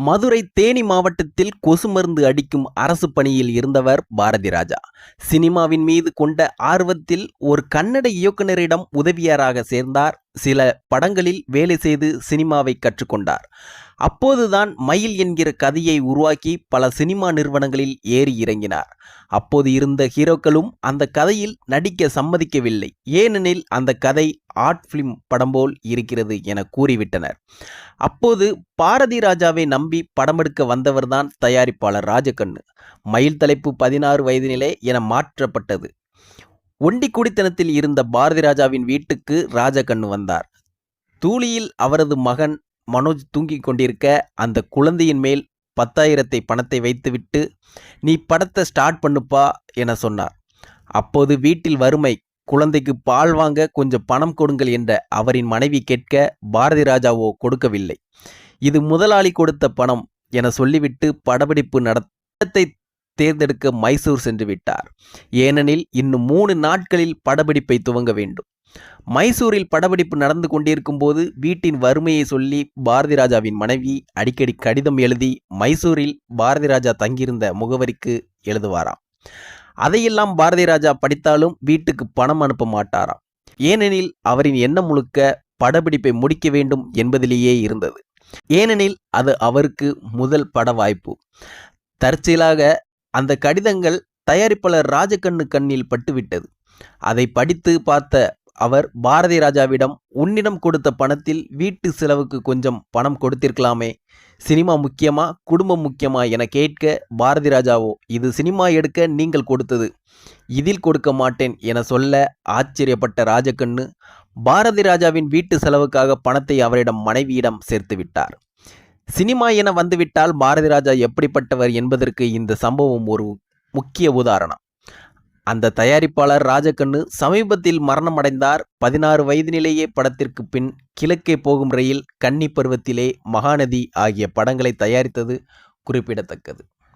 மதுரை தேனி மாவட்டத்தில் கொசு மருந்து அடிக்கும் அரசு பணியில் இருந்தவர் பாரதி ராஜா சினிமாவின் மீது கொண்ட ஆர்வத்தில் ஒரு கன்னட இயக்குனரிடம் உதவியாராக சேர்ந்தார் சில படங்களில் வேலை செய்து சினிமாவை கற்றுக்கொண்டார். அப்போதுதான் மயில் என்கிற கதையை உருவாக்கி பல சினிமா நிறுவனங்களில் ஏறி இறங்கினார். அப்போது இருந்த ஹீரோக்களும் அந்த கதையில் நடிக்க சம்மதிக்கவில்லை. ஏனெனில் அந்த கதை ஆர்ட் ஃபிலிம் படம் போல் இருக்கிறது என கூறிவிட்டனர். அப்போது பாரதி ராஜாவை நம்பி படமெடுக்க வந்தவர்தான் தயாரிப்பாளர் ராஜகண்ணு. மயில் தலைப்பு பதினாறு வயதினிலே என மாற்றப்பட்டது. ஒண்டி குடித்தனத்தில் இருந்த பாரதி ராஜாவின் வீட்டுக்கு ராஜகண்ணு வந்தார். தூளியில் அவரது மகன் மனோஜ் தூங்கிக் கொண்டிருக்க அந்த குழந்தையின் மேல் பத்தாயிரத்தை பணத்தை வைத்துவிட்டு நீ படத்தை ஸ்டார்ட் பண்ணுப்பா என சொன்னார். அப்போது வீட்டில் வறுமை குழந்தைக்கு பால் வாங்க கொஞ்சம் பணம் கொடுங்கள் என்ற அவரின் மனைவி கேட்க பாரதி ராஜாவோ கொடுக்கவில்லை. இது முதலாளி கொடுத்த பணம் என சொல்லிவிட்டு படப்பிடிப்பு நடத்தை தேர்ந்தெடுக்க மைசூர் சென்று விட்டார். ஏனெனில் இன்னும் மூணு நாட்களில் படப்பிடிப்பை துவங்க வேண்டும். மைசூரில் படப்பிடிப்பு நடந்து கொண்டிருக்கும் போது வீட்டின் வறுமையை சொல்லி பாரதி ராஜாவின் மனைவி அடிக்கடி கடிதம் எழுதி மைசூரில் பாரதி ராஜா தங்கியிருந்த முகவரிக்கு எழுதுவாராம். அதையெல்லாம் பாரதி ராஜா படித்தாலும் வீட்டுக்கு பணம் அனுப்ப மாட்டாராம். ஏனெனில் அவரின் எண்ணம் முழுக்க படப்பிடிப்பை முடிக்க வேண்டும் என்பதிலேயே இருந்தது. ஏனெனில் அது அவருக்கு முதல் பட வாய்ப்பு. தற்செயலாக அந்த கடிதங்கள் தயாரிப்பாளர் ராஜகண்ணு கண்ணில் பட்டுவிட்டது. அதை படித்து பார்த்த அவர் பாரதி ராஜாவிடம் உன்னிடம் கொடுத்த பணத்தில் வீட்டு செலவுக்கு கொஞ்சம் பணம் கொடுத்திருக்கலாமே. சினிமா முக்கியமா குடும்பம் முக்கியமா என கேட்க பாரதி ராஜாவோ இது சினிமா எடுக்க நீங்கள் கொடுத்தது. இதில் கொடுக்க மாட்டேன் என சொல்ல ஆச்சரியப்பட்ட ராஜகண்ணு பாரதி ராஜாவின் வீட்டு செலவுக்காக பணத்தை அவரிடம் மனைவியிடம் சேர்த்து விட்டார் சினிமா என வந்துவிட்டால் பாரதி ராஜா எப்படிப்பட்டவர் என்பதற்கு இந்த சம்பவம் ஒரு முக்கிய உதாரணம். அந்த தயாரிப்பாளர் ராஜகண்ணு சமீபத்தில் மரணமடைந்தார். பதினாறு வயதினிலேயே படத்திற்கு பின் கிழக்கே போகும் ரயில் கன்னி பருவத்திலே மகாநதி ஆகிய படங்களை தயாரித்தது குறிப்பிடத்தக்கது.